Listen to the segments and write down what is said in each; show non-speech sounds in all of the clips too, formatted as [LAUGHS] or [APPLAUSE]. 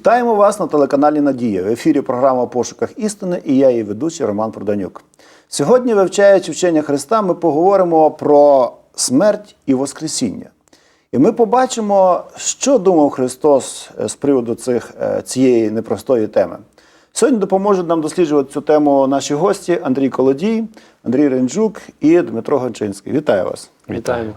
Вітаємо вас на телеканалі Надія. В ефірі програма Пошуках істини і я її ведучий Роман Проданюк. Сьогодні, вивчаючи вчення Христа, ми поговоримо про смерть і Воскресіння. І ми побачимо, що думав Христос е, з приводу цих, е, цієї непростої теми. Сьогодні допоможуть нам досліджувати цю тему наші гості Андрій Колодій, Андрій Ренджук і Дмитро Гончинський. Вітаю вас! Вітаємо.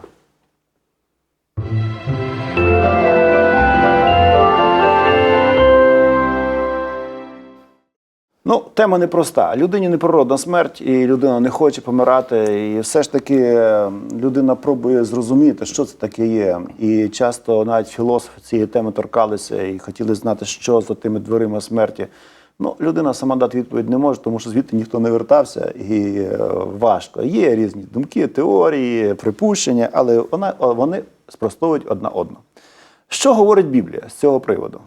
Ну, тема непроста. Людині не природна смерть, і людина не хоче помирати. І все ж таки е, людина пробує зрозуміти, що це таке є. І часто навіть філософи цієї теми торкалися і хотіли знати, що за тими дверима смерті. Ну, людина сама дати відповідь не може, тому що звідти ніхто не вертався, і е, важко. Є різні думки, теорії, припущення, але вона, вони спростовують одна одну. Що говорить Біблія з цього приводу?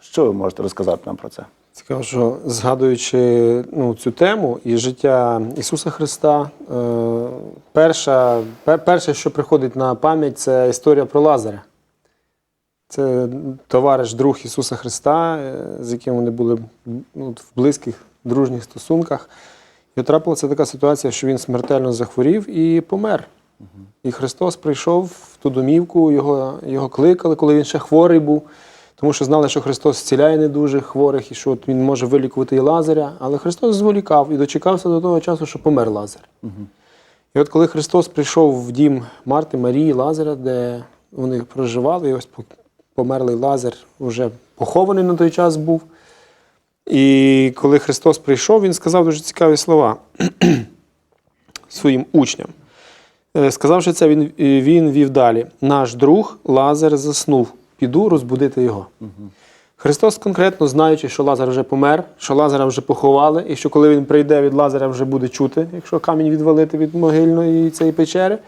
Що ви можете розказати нам про це? Цікаво, що згадуючи ну, цю тему і життя Ісуса Христа, е, перша, пер- перше, що приходить на пам'ять, це історія про Лазаря. Це товариш друг Ісуса Христа, е, з яким вони були ну, в близьких дружніх стосунках. І трапилася така ситуація, що він смертельно захворів і помер. І Христос прийшов в ту домівку, його, його кликали, коли він ще хворий був, тому що знали, що Христос зціляє недужих хворих і що от він може вилікувати і Лазаря. Але Христос зволікав і дочекався до того часу, що помер Лазар. І от коли Христос прийшов в дім Марти, Марії, Лазаря, де вони проживали, і ось померлий Лазар вже похований на той час був. І коли Христос прийшов, Він сказав дуже цікаві слова [CLEARS THROAT] своїм учням. Е, Сказавши це, він, він вів далі. Наш друг Лазар заснув. Піду розбудити його. Христос конкретно знаючи, що Лазар вже помер, що Лазара вже поховали, і що коли він прийде від Лазаря, вже буде чути, якщо камінь відвалити від могильної цієї печери.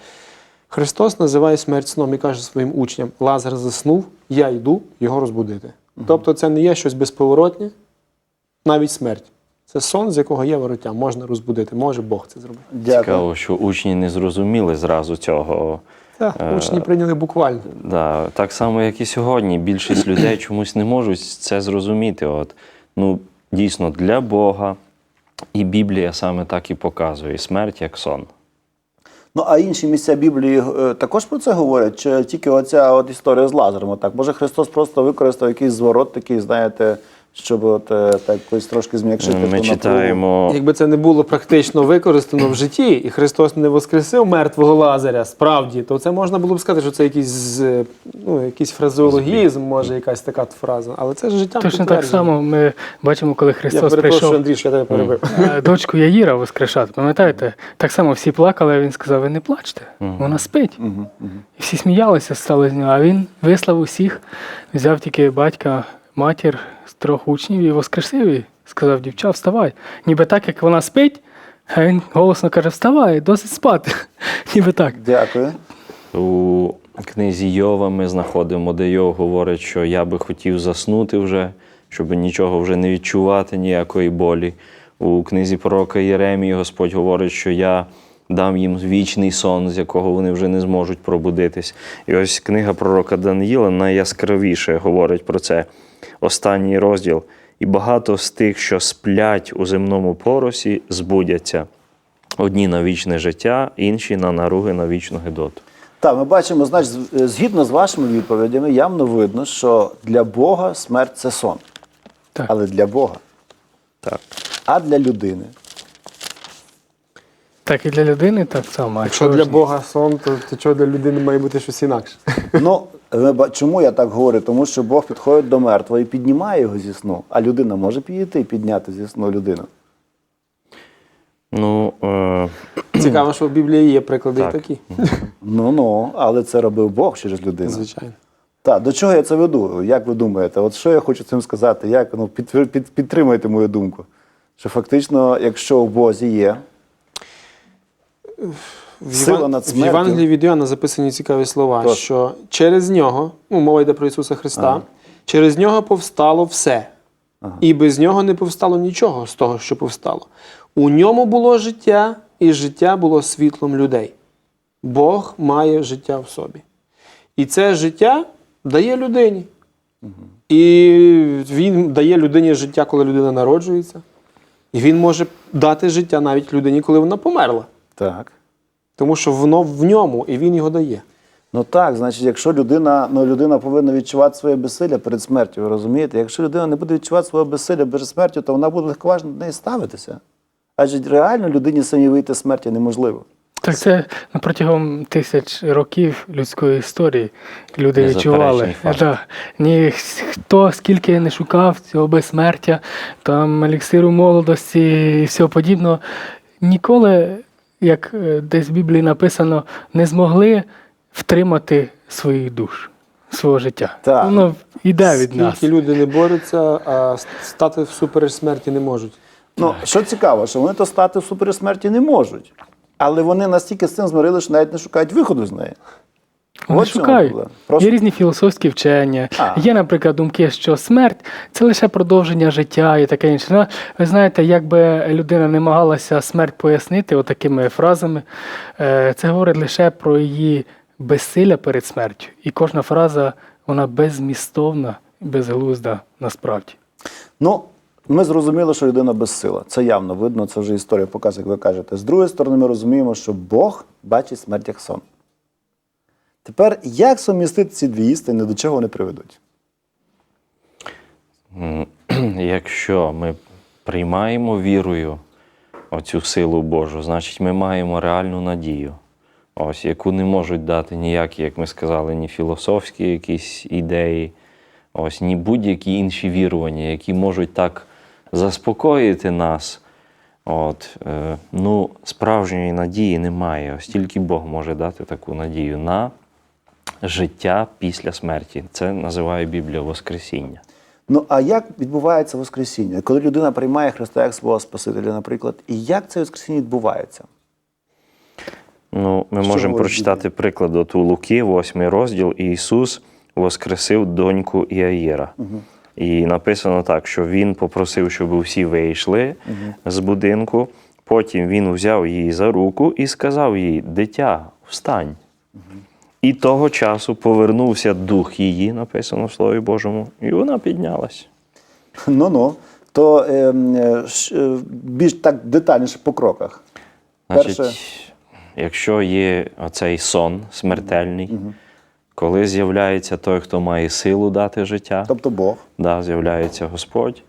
Христос називає смерть сном і каже своїм учням: Лазар заснув, я йду його розбудити. Тобто це не є щось безповоротнє, навіть смерть. Це сон, з якого є вороття, можна розбудити, може Бог це зробити. Дякую. Цікаво, що учні не зрозуміли зразу цього. Е, учні прийняли буквально. Да, так само, як і сьогодні. Більшість людей чомусь не можуть це зрозуміти. От, ну, дійсно, для Бога і Біблія саме так і показує смерть як сон. Ну а інші місця Біблії е, також про це говорять? Чи тільки оця от історія з Лазарем? Так, може Христос просто використав якийсь зворот, такий, знаєте, щоб от е, так якось трошки зм'якшити. ту Ми напругу? читаємо. Якби це не було практично використано в житті, і Христос не воскресив мертвого Лазаря, справді, то це можна було б сказати, що це якийсь, з- ну, якийсь фразеологізм, може, якась така фраза. Але це ж життя. Точно так само ми бачимо, коли Я Христос перепрошую, прийшов Андрій, що я тебе перебив. е, дочку Яїра воскрешати. Пам'ятаєте? Так само всі плакали, а він сказав: ви не плачте, вона спить. Мгм, мгм. І всі сміялися, стали з нього. А він вислав усіх, взяв тільки батька, матір з трьох учнів і воскресив її. Сказав, дівча, вставай. Ніби так, як вона спить, а він голосно каже: Вставай, досить спати. [LAUGHS] Ніби так. Дякую. У книзі Йова ми знаходимо, де Йов говорить, що я би хотів заснути вже, щоб нічого вже не відчувати, ніякої болі. У книзі пророка Єремії Господь говорить, що я дам їм вічний сон, з якого вони вже не зможуть пробудитись. І ось книга пророка Даниїла найяскравіше говорить про це. Останній розділ. І багато з тих, що сплять у земному поросі, збудяться. Одні на вічне життя, інші на наруги на вічну гидоту. Так, ми бачимо, значить, згідно з вашими відповідями, явно видно, що для Бога смерть це сон. Так. Але для Бога. Так. А для людини. Так і для людини так само. А Якщо чого для ж ні? Бога сон, то, то чого для людини має бути щось інакше? Ну, ви ба- чому я так говорю? Тому що Бог підходить до мертвого і піднімає його зі сну, а людина може підійти і підняти зі сну людину. Ну, е, Цікаво, що в Біблії є приклади і Так. такі. Ну ну, але це робив Бог через людину. Звичайно. Так, до чого я це веду? Як ви думаєте? От що я хочу цим сказати? Як ну під, під, підтримуйте мою думку? Що фактично, якщо в Бозі є В, Сила Єван... над в. Євангелії від Іоанна записані цікаві слова, Тож. що через нього, ну, мова йде про Ісуса Христа, Ага. через нього повстало все. І без нього не повстало нічого з того, що повстало. У ньому було життя, і життя було світлом людей. Бог має життя в собі. І це життя дає людині. І І він дає людині життя, коли людина народжується. І він може дати життя навіть людині, коли вона померла. Так. Тому що воно в ньому, і він його дає. Ну так, значить, якщо людина, ну людина повинна відчувати своє безсилля перед смертю, ви розумієте? Якщо людина не буде відчувати своє безсилля перед смертю, то вона буде легковажно до неї ставитися. Адже реально людині самі вийти з смерті неможливо. Так це на протягом тисяч років людської історії люди відчували. Да. Ні, хто скільки не шукав цього безсмертя, там еліксиру молодості і всього подібного, ніколи, як е, десь в Біблії написано, не змогли втримати своїх душ, свого життя. Так. Воно йде від Скільки нас. люди не борються, а стати в суперсмерті не можуть. Ну, що цікаво, що вони то стати в суперсмерті не можуть. Але вони настільки з цим змирили, що навіть не шукають виходу з неї. Вони шукають. Просто- Є різні філософські вчення. А. Є, наприклад, думки, що смерть це лише продовження життя і таке інше. Ну, ви знаєте, якби людина не намагалася смерть пояснити отакими фразами, е, це говорить лише про її безсилля перед смертю. І кожна фраза вона беззмістовна, безглузда насправді. Ну, ми зрозуміли, що людина безсила. Це явно видно, це вже історія показує, як ви кажете. З другої сторони, ми розуміємо, що Бог бачить смерть як сон. Тепер, як сумістити ці дві істини, до чого вони приведуть? [CLEARS THROAT] Якщо ми приймаємо вірою оцю силу Божу, значить ми маємо реальну надію, ось, яку не можуть дати ніякі, як ми сказали, ні філософські якісь ідеї, ось, ні будь-які інші вірування, які можуть так заспокоїти нас. От, е, ну, справжньої надії немає. Ось тільки Бог може дати таку надію на життя після смерті. Це називає Біблія Воскресіння. Ну, а як відбувається Воскресіння? Коли людина приймає Христа як свого Спасителя, наприклад, і як це Воскресіння відбувається? Ну, ми Що можемо прочитати приклад от у Луки, 8 розділ, і Ісус воскресив доньку Іаїра. І написано так, що Він попросив, щоб усі вийшли з будинку. Потім він взяв її за руку і сказав їй: Дитя, встань. І того часу повернувся дух її, написано в Слові Божому, і вона піднялась. Ну ну. То е, е, е, більш так детальніше по кроках. Значить, Перше- якщо є оцей сон смертельний, коли з'являється той, хто має силу дати життя, Тобто Бог. да, з'являється Господь,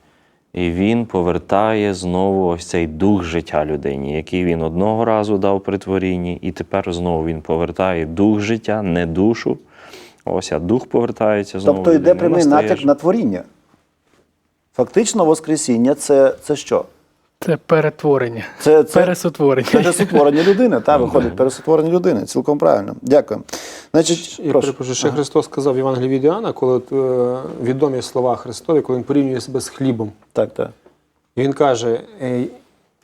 і Він повертає знову ось цей дух життя людині, який він одного разу дав при творінні, і тепер знову він повертає дух життя, не душу. Ось, а дух повертається знову. Тобто йде прямий натяк на творіння. Фактично, Воскресіння це, це що? Це перетворення, Це, це пересотворення. пересотворення людини. Та, виходить, пересотворення людини. Цілком правильно. Дякую. Значить, Я прошу. перепрошую, ще Христос сказав в Євангелії від Іоанна, коли от, е, відомі слова Христові, коли він порівнює себе з хлібом. Так, так. І він каже: «Е,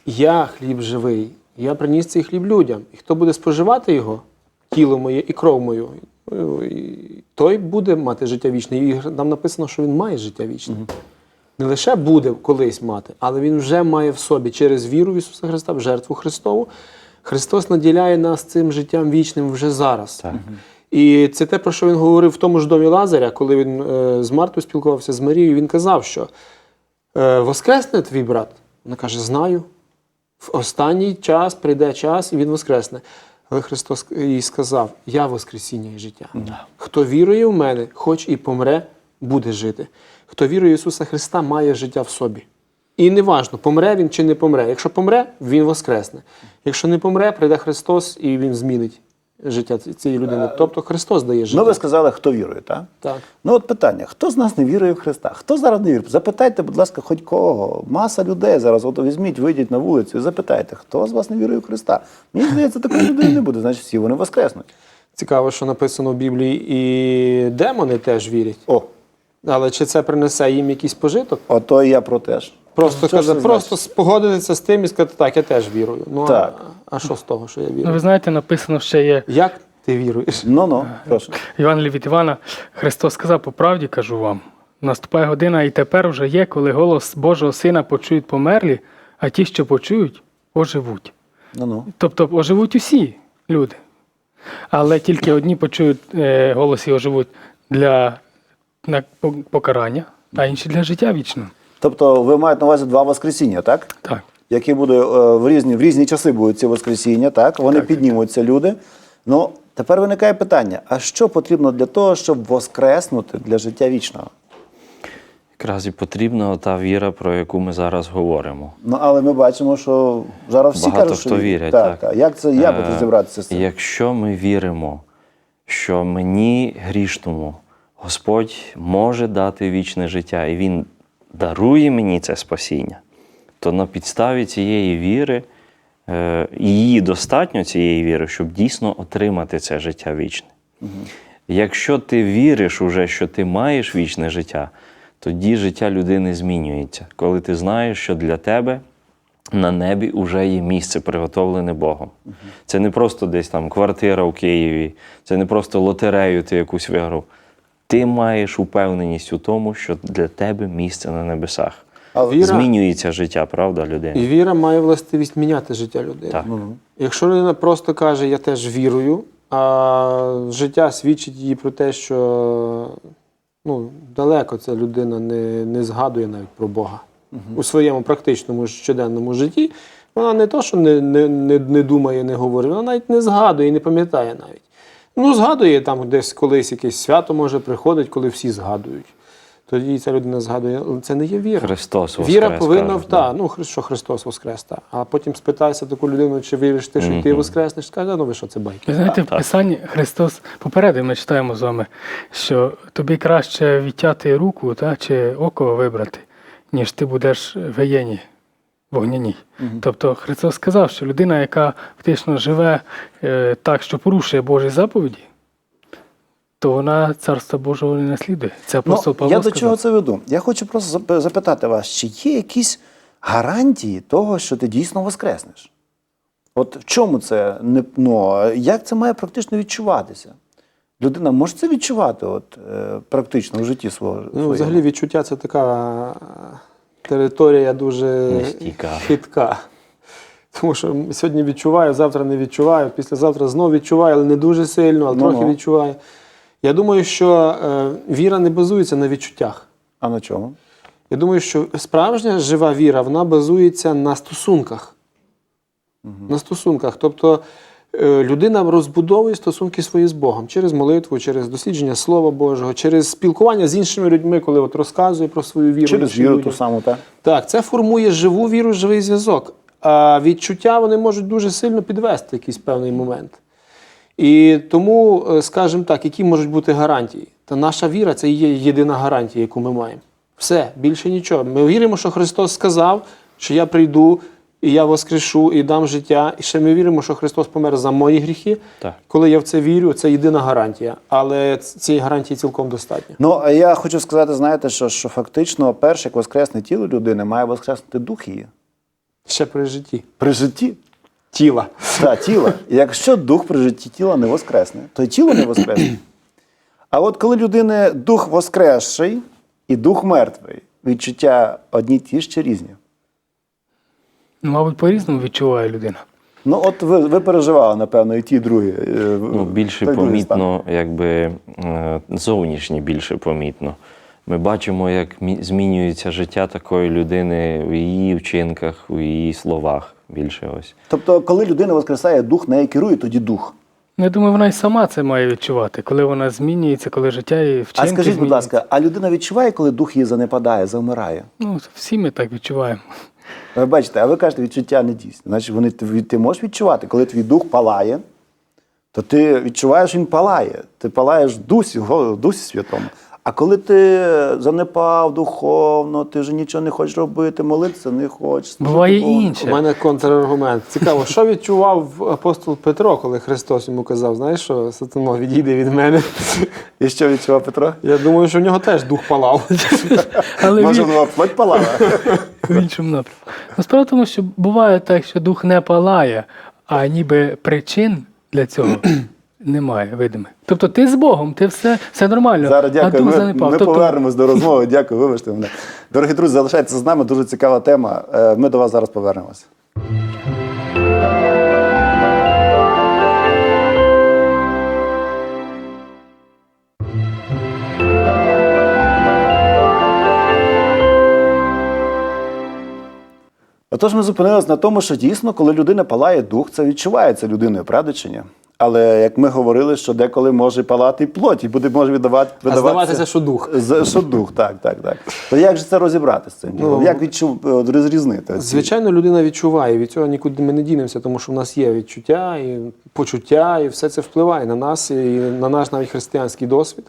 Я хліб живий, я приніс цей хліб людям. І хто буде споживати його, тіло моє і кров мою, той буде мати життя вічне. І там написано, що він має життя вічне. Не лише буде колись мати, але він вже має в собі через віру в Ісуса Христа, в жертву Христову. Христос наділяє нас цим життям вічним вже зараз. І це те, про що він говорив в тому ж домі Лазаря, коли він е, з Мартою спілкувався з Марією. Він казав, що е, воскресне твій брат? Вона каже: Знаю. В останній час прийде час, і він воскресне. Але Христос їй сказав: Я Воскресіння і життя. Хто вірує в мене, хоч і помре, буде жити. Хто вірує в Ісуса Христа, має життя в собі. І неважно, помре він чи не помре. Якщо помре, він воскресне. Якщо не помре, прийде Христос і він змінить життя цієї людини. Тобто Христос дає життя. Ну, ви сказали, хто вірує, так? Так. Ну, от питання: хто з нас не вірує в Христа? Хто зараз не вірує? Запитайте, будь ласка, хоч кого. Маса людей зараз. От візьміть, вийдіть на вулицю і запитайте, хто з вас не вірує в Христа? Мені здається, такої людини не буде, значить всі вони воскреснуть. Цікаво, що написано в Біблії, і демони теж вірять. О, Але чи це принесе їм якийсь пожиток? ото і я про те ж. Просто, Що ж каза, це просто спогодитися з тим і сказати, так, я теж вірую. Ну, Так. А, а що з того, що я Ну, ви знаєте, написано ще є Як ти віруєш? Ну ну, прошу. Іван від Івана, Христос сказав, по правді кажу вам, наступає година, і тепер уже є, коли голос Божого Сина почують померлі, а ті, що почують, оживуть. Ну ну. Тобто оживуть усі люди. Але тільки одні почують е, голос і оживуть для на покарання, а інші для життя вічного. Тобто ви маєте на увазі два воскресіння, так? Так. Які буде е, в різні, в різні часи будуть ці воскресіння, так? Вони Так. піднімуться люди. Ну, тепер виникає питання: а що потрібно для того, щоб воскреснути для життя вічного? Якраз і потрібна та віра, про яку ми зараз говоримо. Ну, але ми бачимо, що зараз всі Багато кажуть, що хто ві- вірять, Так, так. як це як Е, розібратися з цим? Якщо ми віримо, що мені грішному Господь може дати вічне життя, і Він дарує мені це спасіння, то на підставі цієї віри, е, її достатньо цієї віри, щоб дійсно отримати це життя вічне. Якщо ти віриш уже, що ти маєш вічне життя, тоді життя людини змінюється, коли ти знаєш, що для тебе на небі вже є місце приготовлене Богом. Це не просто десь там квартира у Києві, це не просто лотерею ти якусь виграв. Ти маєш упевненість у тому, що для тебе місце на небесах. А Віра- Змінюється життя, правда, людини? І віра має властивість міняти життя людини. Так. Якщо людина просто каже, я теж вірую, а життя свідчить їй про те, що ну, далеко ця людина не, не згадує навіть про Бога у своєму практичному щоденному житті, вона не то, що не, не, не, не думає, не говорить, вона навіть не згадує і не пам'ятає навіть. Ну, згадує там десь колись якесь свято може приходить, коли всі згадують. Тоді ця людина згадує, але це не є віра. Христос воскрес. Віра повинна кажуть, в та, ну що Христос воскрес, та. А потім спитайся таку людину, чи віриш ти, що ти воскреснеш, скаже, ну ви що це байки. Ви знаєте, в Писанні Христос попередив, ми читаємо з вами, що тобі краще відтяти руку та, чи око вибрати, ніж ти будеш в гієні вогняній. Тобто Христос сказав, що людина, яка фактично живе е, так, що порушує Божі заповіді, то вона царства Божого не наслідує. Це апостол Ну, Павло я до сказав. чого це веду? Я хочу просто запитати вас, чи є якісь гарантії того, що ти дійсно воскреснеш? От в чому це не ну, як це має практично відчуватися? Людина може це відчувати от, е, практично в житті свого Ну, своєму? взагалі відчуття це така територія дуже Нестійка. хитка. Тому що сьогодні відчуваю, завтра не відчуваю, післязавтра знов відчуваю, але не дуже сильно, але Ну-ну. трохи відчуваю. Я думаю, що е, віра не базується на відчуттях. А на чому? Я думаю, що справжня жива віра вона базується на стосунках. На стосунках. Тобто людина розбудовує стосунки свої з Богом через молитву, через дослідження Слова Божого, через спілкування з іншими людьми, коли от розказує про свою віру. Через віру людям. ту саму, так? Так, це формує живу віру, живий зв'язок. А відчуття вони можуть дуже сильно підвести в якийсь певний момент. І тому, е, скажімо так, які можуть бути гарантії? Та наша віра це є єдина гарантія, яку ми маємо. Все, більше нічого. Ми віримо, що Христос сказав, що я прийду і я воскрешу і дам життя. І ще ми віримо, що Христос помер за мої гріхи. Так. Коли я в це вірю, це єдина гарантія. Але цієї гарантії цілком достатньо. Ну, а я хочу сказати, знаєте, що, що фактично перше, як воскресне тіло людини, має воскреснути дух її. Ще при житті. При житті. Тіла. Та, тіла. [LAUGHS] Якщо дух при житті тіла не воскресне, то й тіло не воскресне. А от коли людини дух воскресший і дух мертвий, відчуття одні ті ж чи різні. Ну, мабуть, по-різному відчуває людина. Ну, от ви, ви переживали, напевно, і ті, і другі. е, Ну, більше той помітно, якби е, зовнішнє більше помітно. Ми бачимо, як змінюється життя такої людини у її вчинках, у її словах. Більше ось. Тобто, коли людина воскресає, дух нею керує, тоді дух. Ну, Я думаю, вона й сама це має відчувати, коли вона змінюється, коли життя і вчинки А скажіть, будь ласка, а людина відчуває, коли дух її занепадає, завмирає? Ну, всі ми так відчуваємо. Ви бачите, а ви кажете, відчуття не дійсне. Значить, вони ти, можеш відчувати, коли твій дух палає, то ти відчуваєш, він палає. Ти палаєш в дусі, в дусі святому. А коли ти занепав духовно, ти вже нічого не хочеш робити, молитися не хочеш. Буває Богу. У мене контраргумент. Цікаво, що відчував апостол Петро, коли Христос йому казав, знаєш що, сатано, відійди від мене. І що відчував Петро? Я думаю, що в нього теж дух палав. Але Може, він воно плоть палала? в іншому напрямку. Ну, справа тому, що буває так, що дух не палає, а ніби причин для цього немає видиме. Тобто ти з Богом, ти все все нормально. Зараз дякую. Ми, ми тобто... повернемось до розмови. [LAUGHS] Дякую, вибачте мене. Дорогі друзі, залишайтеся з нами. Дуже цікава тема. Е, ми до вас зараз повернемось. Отож, ми зупинилися на тому, що дійсно, коли людина палає дух, це відчувається людиною, правда чи ні? Але як ми говорили, що деколи може палати плоть, і буде може віддавати А здаватися, що дух. Що дух, так, так, так. То як же це розібрати з цим? Ну, як відчув розрізнити? Звичайно, людина відчуває, від цього нікуди ми не дінемося, тому що в нас є відчуття і почуття, і все це впливає на нас, і на наш навіть християнський досвід.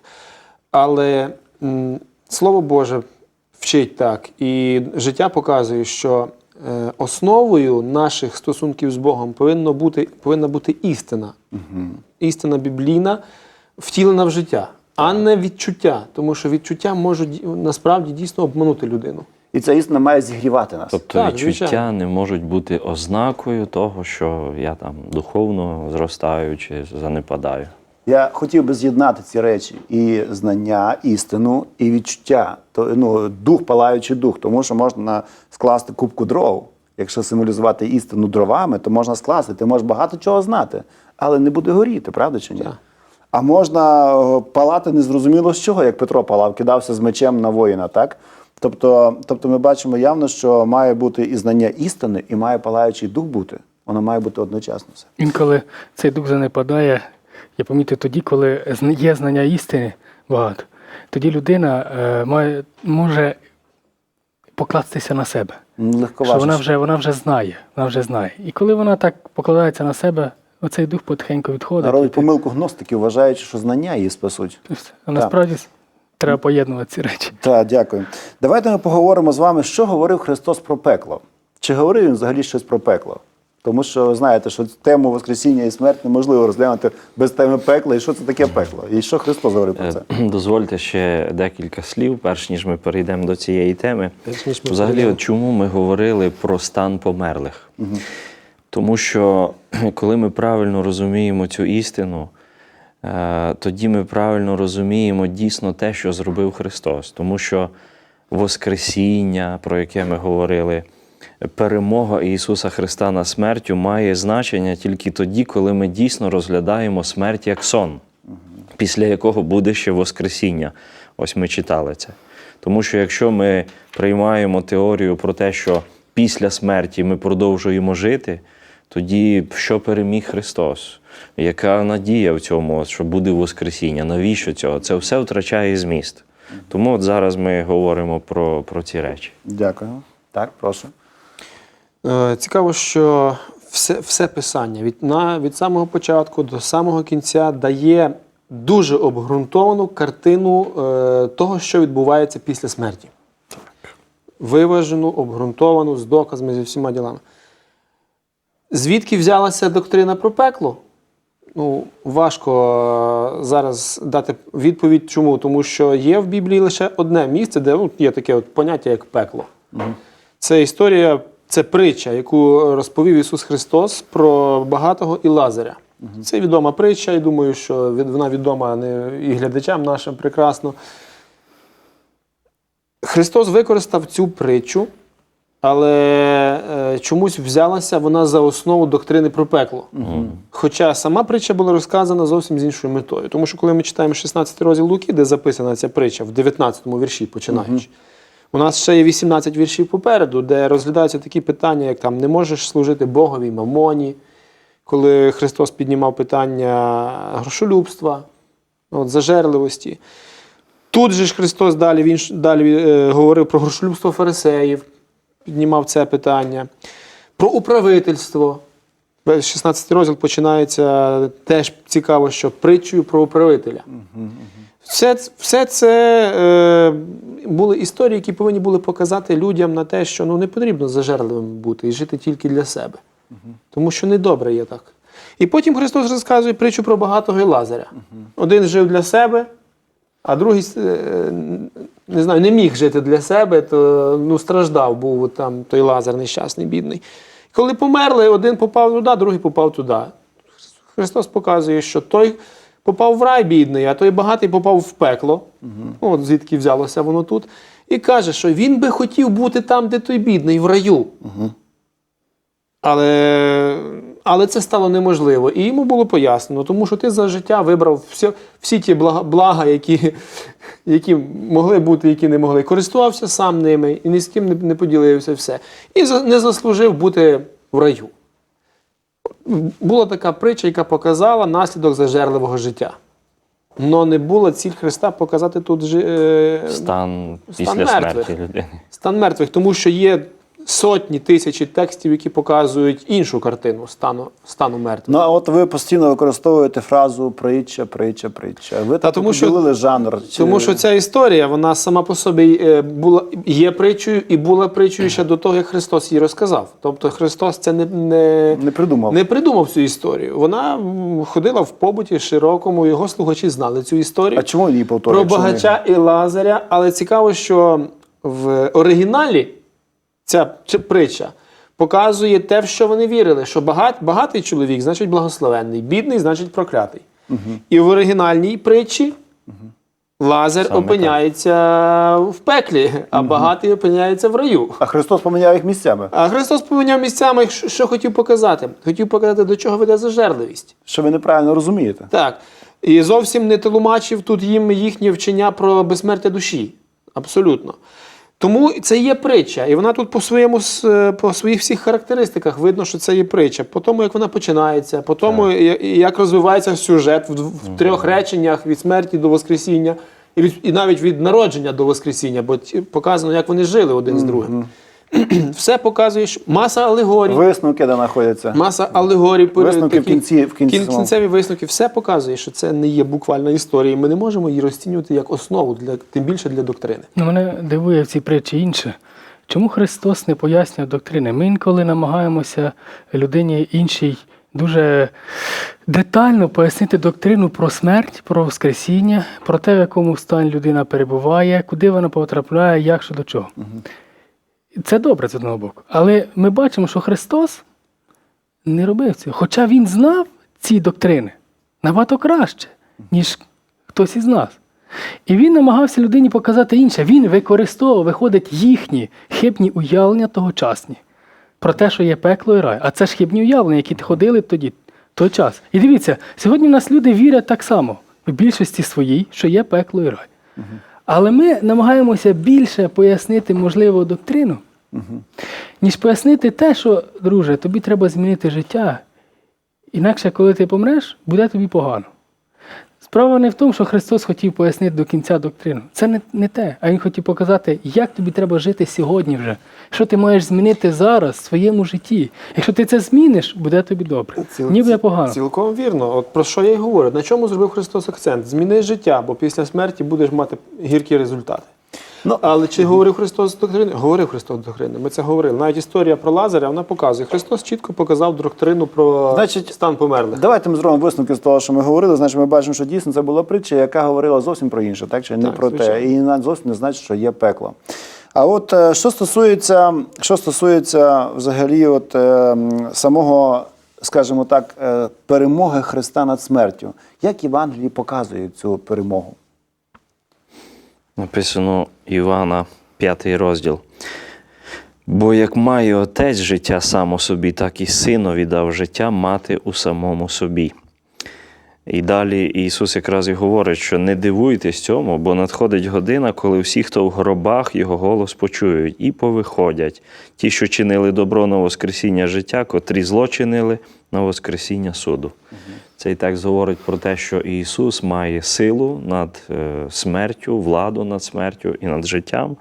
Але м, Слово Боже вчить так, і життя показує, що е, основою наших стосунків з Богом повинно бути, повинна бути істина. Істина біблійна, втілена в життя, а не відчуття, тому що відчуття можуть насправді дійсно обманути людину. І ця істина має зігрівати нас. Тобто Так, відчуття звичайно. не можуть бути ознакою того, що я там духовно зростаю чи занепадаю. Я хотів би з'єднати ці речі: і знання, істину, і відчуття. То ну дух, палаючий дух, тому що можна скласти кубку дров. Якщо символізувати істину дровами, то можна скласти. Ти можеш багато чого знати, але не буде горіти, правда чи ні? Так. А можна палати незрозуміло з чого, як Петро палав, кидався з мечем на воїна, так? Тобто, тобто ми бачимо явно, що має бути і знання істини, і має палаючий дух бути. Воно має бути одночасно все. Інколи цей дух занепадає, я помітив тоді, коли є знання істини багато, тоді людина е, має, може покластися на себе. Що вона вже, вона вже знає, вона вже знає. І коли вона так покладається на себе, оцей дух потихеньку відходить. Ти- помилку гностиків, вважаючи, що знання її спасуть. А насправді треба поєднувати ці речі. Так, дякую. Давайте ми поговоримо з вами, що говорив Христос про пекло. Чи говорив він взагалі щось про пекло? Тому що знаєте, що тему Воскресіння і смерть неможливо розглянути без теми пекла. І що це таке пекло? І що Христос говорив про це? Е, [CLEARS THROAT] Дозвольте ще декілька слів, перш ніж ми перейдемо до цієї теми. Перш ніж ми Взагалі, перейдемо. от чому ми говорили про стан померлих? Тому що [CLEARS THROAT] коли ми правильно розуміємо цю істину, е, тоді ми правильно розуміємо дійсно те, що зробив Христос. Тому що Воскресіння, про яке ми говорили, перемога Ісуса Христа над смертю має значення тільки тоді, коли ми дійсно розглядаємо смерть як сон, після якого буде ще Воскресіння. Ось ми читали це. Тому що якщо ми приймаємо теорію про те, що після смерті ми продовжуємо жити, тоді що переміг Христос? Яка надія в цьому, що буде Воскресіння? Навіщо цього? Це все втрачає зміст. Тому от зараз ми говоримо про, про ці речі. Дякую. Так, прошу. Е, Цікаво, що все, все писання від, на, від самого початку до самого кінця дає дуже обґрунтовану картину е, того, що відбувається після смерті. Виважену, обґрунтовану, з доказами, зі всіма ділами. Звідки взялася доктрина про пекло? Ну, важко е, зараз дати відповідь. Чому? Тому що є в Біблії лише одне місце, де ну, є таке от поняття, як пекло. Це історія, це притча, яку розповів Ісус Христос про багатого і Лазаря. Це відома притча, і думаю, що вона відома не і глядачам нашим прекрасно. Христос використав цю притчу, але е, чомусь взялася вона за основу доктрини про пекло. Хоча сама притча була розказана зовсім з іншою метою. Тому що коли ми читаємо 16 розділ Луки, де записана ця притча в 19 вірші, починаючи, у нас ще є 18 віршів попереду, де розглядаються такі питання, як там не можеш служити Богові мамоні, коли Христос піднімав питання грошолюбства, от, зажерливості. Тут же ж Христос далі, він далі е, говорив про грошолюбство фарисеїв, піднімав це питання, про управительство. Весь 16 розділ починається теж цікаво, що притчою про управителя. Все, ц- все це е, були історії, які повинні були показати людям на те, що ну, не потрібно зажерливим бути і жити тільки для себе. Тому що недобре є так. І потім Христос розказує притчу про багатого і Лазаря. Один жив для себе, а другий е, не знаю, не міг жити для себе, то ну, страждав, був там той Лазар нещасний, бідний. Коли померли, один попав туди, другий попав туди. Христос показує, що той попав в рай бідний, а той багатий попав в пекло. Ну, От звідки взялося воно тут. І каже, що він би хотів бути там, де той бідний, в раю. Але, але це стало неможливо. І йому було пояснено, тому що ти за життя вибрав всі, всі ті блага, блага які, які могли бути, які не могли. Користувався сам ними і ні з ким не поділився все. І не заслужив бути в раю. Була така притча, яка показала наслідок зажерливого життя. Но не була ціль Христа показати тут жи- е, Стан Стан після мертвих. смерті людини. стан мертвих, тому що є сотні тисячі текстів, які показують іншу картину стану, стану мертвих. Ну а от ви постійно використовуєте фразу притча, притча, притча. Ви так тому що- жанр. Чи- Тому що ця історія, вона сама по собі е, була є притчею і була притчею ще до того, як Христос її розказав. Тобто Христос це не, не, не придумав. не придумав цю історію. Вона ходила в побуті широкому, його слухачі знали цю історію. А чому її Про якщо не- багача і Лазаря, але цікаво, що в оригіналі ця притча показує те, в що вони вірили: що багат, багатий чоловік значить благословенний, бідний значить проклятий. І в оригінальній притчі Лазар Саме опиняється в пеклі, а багатий опиняється в раю. А Христос поміняв їх місцями. А Христос поміняв місцями, що що хотів показати? Хотів показати, до чого веде зажерливість. Що ви неправильно розумієте? Так. І зовсім не тлумачив тут їм їхнє вчення про безсмертя душі. Абсолютно. Тому це є притча, і вона тут по своєму по своїх всіх характеристиках видно, що це є притча. По тому, як вона починається, по тому, так. як розвивається сюжет в, в трьох реченнях від смерті до Воскресіння, і, від, і навіть від народження до Воскресіння, бо показано, як вони жили один з другим. [CLEARS THROAT] Все показує, що маса алегорій. Висновки де знаходяться. Маса алегорій, Висновки в кінці- в кінці кін- самому. кінцеві висновки, все показує, що це не є буквальна історія. і Ми не можемо її розцінювати як основу для тим більше для доктрини. Ну, мене дивує в цій притчі інше. Чому Христос не пояснює доктрини? Ми інколи намагаємося людині іншій дуже детально пояснити доктрину про смерть, про Воскресіння, про те, в якому стані людина перебуває, куди вона потрапляє, як що до чого. Це добре з одного боку. Але ми бачимо, що Христос не робив цього. Хоча Він знав ці доктрини набагато краще, ніж хтось із нас. І він намагався людині показати інше. Він використовував, виходить, їхні хибні уявлення тогочасні про те, що є пекло і рай. А це ж хибні уявлення, які ходили тоді, той час. І дивіться, сьогодні в нас люди вірять так само, в більшості своїй, що є пекло і рай. Але ми намагаємося більше пояснити, можливу доктрину, ніж пояснити те, що, друже, тобі треба змінити життя. Інакше, коли ти помреш, буде тобі погано. Справа не в тому, що Христос хотів пояснити до кінця доктрину. Це не, не те. А Він хотів показати, як тобі треба жити сьогодні вже. Що ти маєш змінити зараз в своєму житті. Якщо ти це зміниш, буде тобі добре. Ні буде погано. Цілком вірно. От про що я й говорю. На чому зробив Христос акцент? Зміни життя, бо після смерті будеш мати гіркі результати. Ну, Але чи говорив Христос доктрини? Говорив Христос доктрини. Ми це говорили. Навіть історія про Лазаря вона показує. Христос чітко показав доктрину про Значить, стан померлих. Давайте ми зробимо висновки з того, що ми говорили. Значить, ми бачимо, що дійсно це була притча, яка говорила зовсім про інше, так чи не Так, про те, і зовсім не значить, що є пекло. А от е, що стосується, що стосується взагалі, от е, самого, скажімо так, е, перемоги Христа над смертю, як Євангелії показує цю перемогу? Написано Івана, 5 розділ. Бо як має отець життя сам у собі, так і синові дав життя мати у самому собі. І далі Ісус якраз і говорить, що не дивуйтесь цьому, бо надходить година, коли всі, хто в гробах, його голос почують, і повиходять ті, що чинили добро на Воскресіння життя, котрі зло чинили на Воскресіння суду. Цей текст говорить про те, що Ісус має силу над е, смертю, владу над смертю і над життям.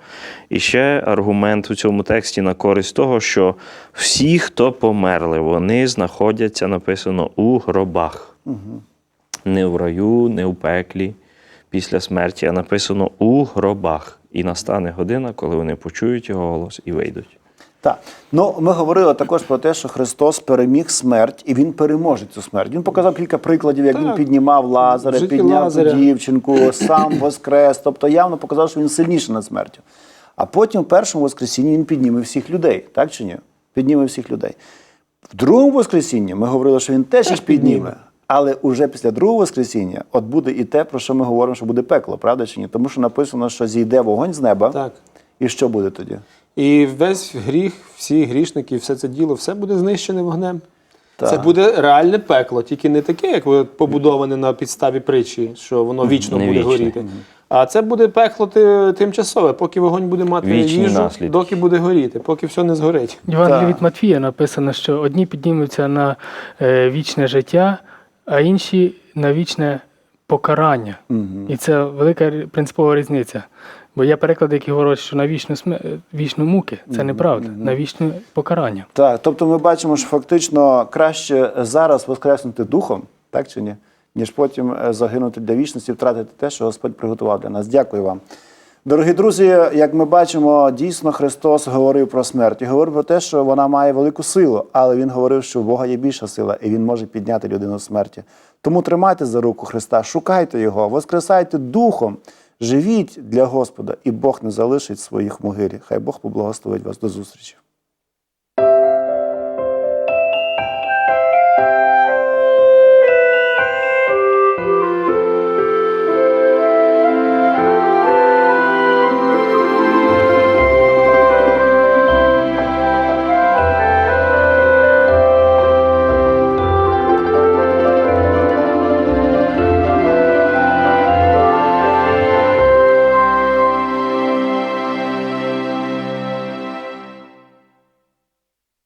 І ще аргумент у цьому тексті на користь того, що всі, хто померли, вони знаходяться, написано, у гробах. Не в раю, не в пеклі після смерті, а написано у гробах. І настане година, коли вони почують його голос і вийдуть. Так, ну ми говорили також про те, що Христос переміг смерть, і він переможе цю смерть. Він показав кілька прикладів, як він піднімав Лазаря, житті підняв Лазаря. дівчинку, сам воскрес. Тобто явно показав, що він сильніший над смертю. А потім в першому воскресінні він підніме всіх людей, так чи ні? Підніме всіх людей. В другому воскресінні ми говорили, що він теж, їх підніме. підніме. Але уже після другого воскресіння от буде і те, про що ми говоримо, що буде пекло, правда чи ні? Тому що написано, що зійде вогонь з неба. Так. І що буде тоді? І весь гріх, всі грішники, все це діло, все буде знищене вогнем. Це буде реальне пекло, тільки не таке, як побудоване на підставі притчі, що воно вічно Не буде вічне. горіти. А це буде пекло тимчасове, поки вогонь буде мати Вічні їжу, наслідки. доки буде горіти, поки все не згорить. В Євангелії від Матвія написано, що одні піднімуться на е, вічне життя, а інші на вічне покарання. І це велика принципова різниця. Бо є переклади, які говорять, що на вічну, сме... е, вічну муки. Це неправда, на вічне покарання. Так, тобто ми бачимо, що фактично краще зараз воскреснути духом, так чи ні, ніж потім е, загинути для вічності, втратити те, що Господь приготував для нас. Дякую вам. Дорогі друзі, як ми бачимо, дійсно Христос говорив про смерть і говорив про те, що вона має велику силу, але Він говорив, що в Бога є більша сила, і Він може підняти людину з смерті. Тому тримайте за руку Христа, шукайте Його, воскресайте духом, живіть для Господа, і Бог не залишить своїх могилі. Хай Бог поблагословить вас до зустрічі.